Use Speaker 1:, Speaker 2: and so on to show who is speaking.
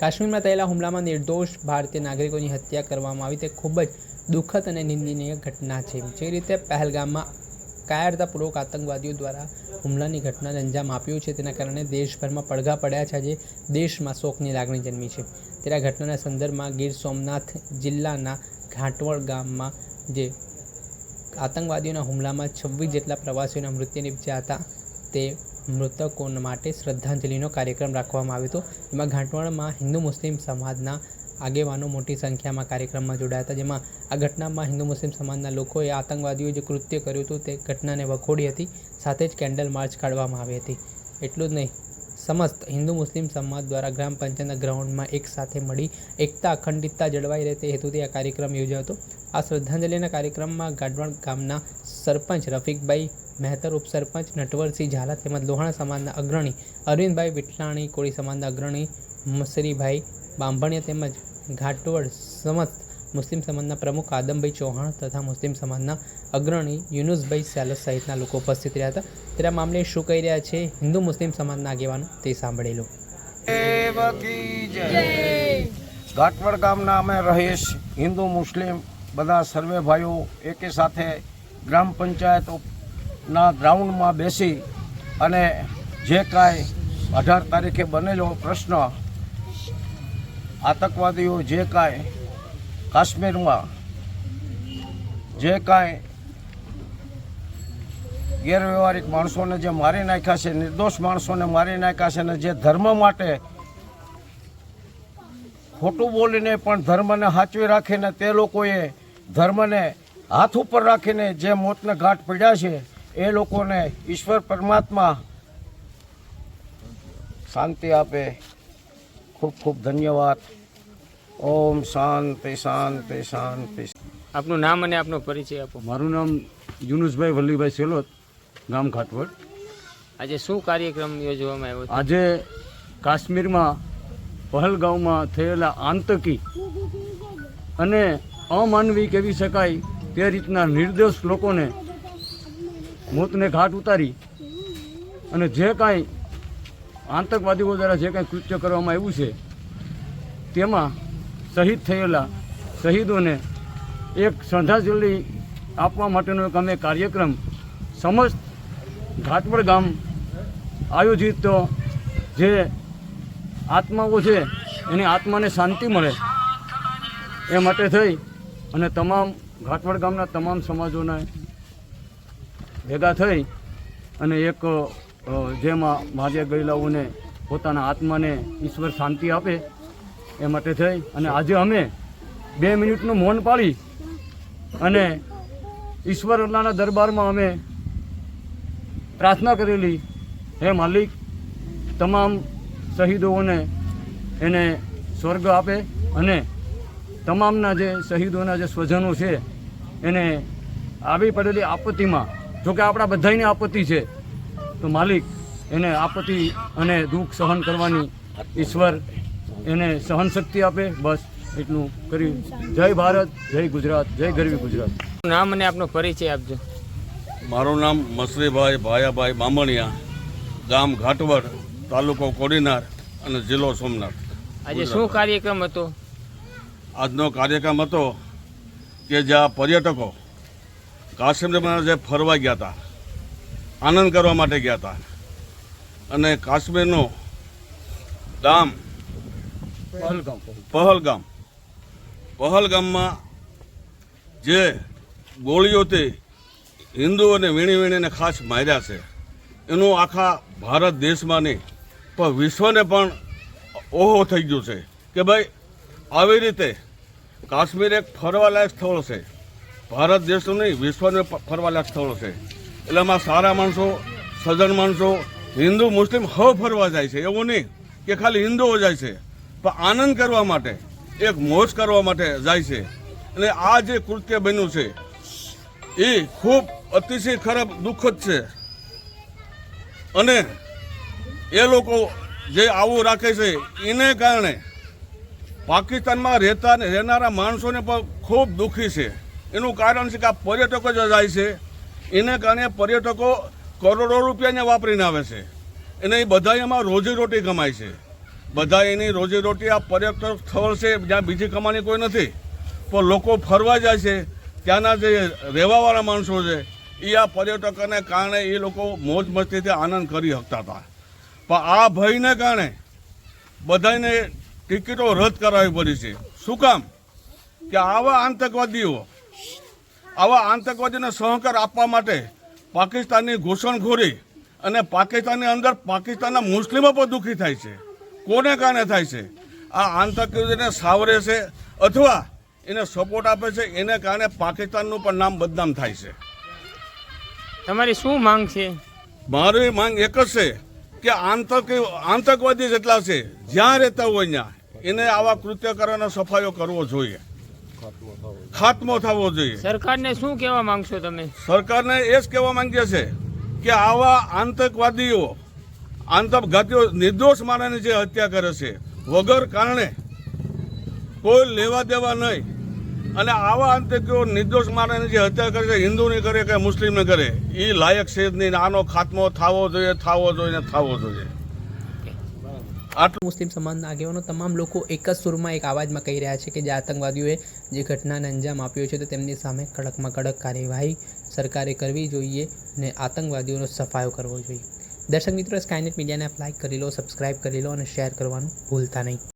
Speaker 1: કાશ્મીરમાં થયેલા હુમલામાં નિર્દોષ ભારતીય નાગરિકોની હત્યા કરવામાં આવી. તે ખૂબ જ દુઃખદ અને નિંદનીય ઘટના છે. જે રીતે પહેલગામમાં કાયરતાપૂર્વક આતંકવાદીઓ દ્વારા હુમલાની ઘટનાને અંજામ આપ્યું છે. તેના કારણે દેશભરમાં પડઘા પડ્યા છે. આજે દેશમાં શોકની લાગણી જન્મી છે. ત્યારે ઘટનાના સંદર્ભમાં ગીર સોમનાથ જિલ્લાના ઘાટવળ ગામમાં જે આતંકવાદીઓના હુમલામાં છવ્વીસ જેટલા પ્રવાસીઓના મૃત્યુ નિપજ્યા હતા, તે મૃતકો માટે શ્રદ્ધાંજલિનો કાર્યક્રમ રાખવામાં આવ્યો હતો. એમાં ઘાટવળમાં હિન્દુ મુસ્લિમ સમાજના આગેવાનો મોટી સંખ્યામાં કાર્યક્રમમાં જોડાયા હતા. જેમાં આ ઘટનામાં હિન્દુ મુસ્લિમ સમાજના લોકોએ આતંકવાદીઓએ જે કૃત્ય કર્યું હતું તે ઘટનાને વખોડી હતી. સાથે જ કેન્ડલ માર્ચ કાઢવામાં આવી હતી. એટલું જ નહીં, સમસ્ત હિન્દુ મુસ્લિમ સમાજ દ્વારા ગ્રામ પંચાયતના ગ્રાઉન્ડમાં એક સાથે મળી એકતા, અખંડિતતા જળવાઈ રહે તે હેતુથી આ કાર્યક્રમ યોજાયો હતો. આ શ્રદ્ધાંજલિના કાર્યક્રમમાં ગાઢવણ ગામના સરપંચ રફીકભાઈ મહેતર ઉપસરપંચ નટવરસિંહ ઝાલા તેમજ લોહાણા સમાજના અગ્રણી અરવિંદભાઈ વિઠલાણી કોળી સમાજના અગ્રણી મસરીભાઈ બાંભણિયા તેમજ ઘાટવડ સમસ્ત મુસ્લિમ સમાજના પ્રમુખ આદમભાઈ ચૌહાણ તથા મુસ્લિમ સમાજના અગ્રણી યુનુસભાઈ સેલસ સહિતના લોકો ઉપસ્થિત રહ્યા હતા. ત્યારે મામલે શું કહી રહ્યા છે હિન્દુ મુસ્લિમ સમાજના આગેવાનો તે સાંભળી લો.
Speaker 2: ઘાટવડ ગામના અમે રહીશ. હિન્દુ મુસ્લિમ બધા સર્વે ભાઈઓ એકે સાથે ગ્રામ પંચાયતના ગ્રાઉન્ડમાં બેસી અને જે કાંઈ અઢાર તારીખે બનેલો પ્રશ્ન, આતંકવાદીઓ જે કાંઈ કાશ્મીરમાં, જે કાંઈ ગેરવ્યવહારિક માણસોને જે મારી નાખ્યા છે, નિર્દોષ માણસોને મારી નાખ્યા છે અને જે ધર્મ માટે ખોટું બોલીને પણ ધર્મને સાચવી રાખીને તે લોકોએ ધર્મને હાથ ઉપર રાખીને જે મોતને ઘાટ પડ્યા છે એ લોકોને ઈશ્વર પરમાત્મા શાંતિ આપે. ખૂબ ખૂબ ધન્યવાદ. ઓમ શાંતિ શાંતિ શાંતિ.
Speaker 3: આપનું નામ અને આપનો પરિચય આપો.
Speaker 4: મારું નામ યુનુસભાઈ વલ્લીભાઈ સેલોત ગામ ખાટવડ.
Speaker 3: આજે શું કાર્યક્રમ યોજવામાં આવ્યો
Speaker 4: આજે કાશ્મીરમાં પહલગાંવમાં થયેલા આતંકી અને અમાનવી કહેવી શકાય તે રીતના નિર્દોષ લોકોને મોતને ઘાટ ઉતારી અને જે કાંઈ આતંકવાદીઓ દ્વારા જે કાંઈ કૃત્ય કરવામાં આવ્યું છે, તેમાં શહીદ થયેલા શહીદોને એક શ્રદ્ધાંજલિ આપવા માટેનો એક અમે કાર્યક્રમ સમસ્ત ઘાટવડ ગામ આયોજિત જે આત્માઓ છે, એની આત્માને શાંતિ મળે એ માટે થઈ અને તમામ ઘાટવડ ગામના તમામ સમાજોને ભેગા થઈ અને એક જેમાં માર્યા ગયેલાઓને પોતાના આત્માને ઈશ્વર શાંતિ આપે એ માટે થઈ અને આજે અમે બે મિનિટનું મૌન પાળી અને ઈશ્વર અલ્લાના દરબારમાં અમે પ્રાર્થના કરેલી, હે માલિક, તમામ શહીદોને એને સ્વર્ગ આપે અને તમામના જે શહીદોના જે સ્વજનો છે એને આવી પડેલી આપત્તિમાં જોકે આપણા બધાની આપત્તિ છે તો માલિક એને આપત્તિ અને દુઃખ સહન કરવાની ઈશ્વર એને સહન શક્તિ આપે. બસ એટલું કરી જય ભારત જય ગુજરાત જય ગરવી ગુજરાત.
Speaker 3: નામ અને આપનો પરિચય આપજો.
Speaker 5: મારું નામ મસરીભાઈ ભાયાભાઈ બામણિયા ગામ ઘાટવડ તાલુકો કોડીનાર અને જિલ્લો સોમનાથ.
Speaker 3: આજે શું કાર્યક્રમ હતો?
Speaker 5: આજનો કાર્યક્રમ હતો કે જ્યાં પર્યટકો કાશ્મીરમાં જે ફરવા ગયા હતા આનંદ કરવા માટે ગયા હતા. અને કાશ્મીરનું ગામ
Speaker 4: પહલગામ.
Speaker 5: પહલગામ. પહલગામમાં જે ગોળીઓથી હિન્દુઓને વીણી વીણીને ખાસ માર્યા છે એનું આખા ભારત દેશમાં નહીં પણ વિશ્વને પણ ઓહો થઈ ગયું છે કે ભાઈ આવી રીતે કાશ્મીર એક ફરવાલાયક સ્થળ છે ભારત દેશનું નહીં, વિશ્વનું ફરવાલાયક સ્થળ છે એટલે એમાં સારા માણસો, સજ્જન માણસો, હિન્દુ, મુસ્લિમ હવ ફરવા જાય છે. એવું નહીં કે ખાલી હિન્દુઓ જાય છે. પણ આનંદ કરવા માટે, એક મોજ કરવા માટે જાય છે. અને આ જે કૃત્ય બન્યું છે, એ ખૂબ અતિશય ખરાબ, દુઃખદ છે. અને એ લોકો જે આવું રાખે છે, એને કારણે પાકિસ્તાનમાં રહેતા રહેનારા માણસોને પણ ખૂબ દુઃખી છે. એનું કારણ છે કે આ પર્યટકો જે જાય છે, એને કારણે પર્યટકો કરોડો રૂપિયાને વાપરીને આવે છે. અને એ બધા એમાં રોજીરોટી કમાય છે. બધા એની રોજીરોટી આ પર્યટક સ્થળ છે, જ્યાં બીજી કમાણી કોઈ નથી. પણ લોકો ફરવા જાય છે, ત્યાંના જે રહેવાવાળા માણસો છે એ આ પર્યટકોને કારણે એ લોકો મોજ મસ્તીથી આનંદ કરી શકતા હતા. પણ આ ભયને કારણે બધાને ટિકિટો રદ કરાવવી પડી છે. શું કામ? કે આવા આતંકવાદીઓ આવા આતંકવાદીને સહકાર આપવા માટે પાકિસ્તાનની ઘૂસણખોરી અને પાકિસ્તાનની અંદર પાકિસ્તાનના મુસ્લિમો પણ દુઃખી થાય છે. કોને કારણે થાય છે? આ આતંકવાદીને સાવરે છે અથવા એને સપોર્ટ આપે છે એને કારણે પાકિસ્તાનનું પણ નામ બદનામ થાય છે.
Speaker 3: તમારી શું માંગ છે?
Speaker 5: મારી માંગ એક જ છે કે આતંક આતંકવાદી જેટલા છે જ્યાં રહેતા હોય ત્યાં. એને આવા કૃત્ય કરવાનો સફાયો કરવો જોઈએ. ખાત્મો થવો જોઈએ.
Speaker 3: સરકારને શું કહેવા માંગશો તમે?
Speaker 5: સરકારને એ જ કહેવા માંગીએ છે કે આવા આતંકવાદીઓ આતંકઘાતીઓ નિર્દોષ માણસની જે હત્યા કરે છે વગર કારણે કોઈ લેવા દેવા નહીં. અને આવા આતંકીઓ નિર્દોષ માણસની જે હત્યા કરે છે હિન્દુની કરે કે મુસ્લિમને કરે એ લાયક છે જ નહીં. આનો ખાત્મો થવો જોઈએ થવો જોઈએ ને થવો જોઈએ. આટલું
Speaker 1: મુસ્લિમ સમાજના આગેવાનો તમામ લોકો એક જ સુરમાં એક અવાજમાં કહી રહ્યા છે કે જે આતંકવાદીઓએ જે ઘટનાને અંજામ આપ્યો છે તો તેમની સામે કડકમાં કડક કાર્યવાહી સરકારે કરવી જોઈએ અને આતંકવાદીઓનો સફાયો કરવો જોઈએ. દર્શક મિત્રો સ્કાયનેટ મીડિયાને લાઇક કરી લો સબસ્ક્રાઇબ કરી લો અને શેર કરવાનું ભૂલતા નહીં.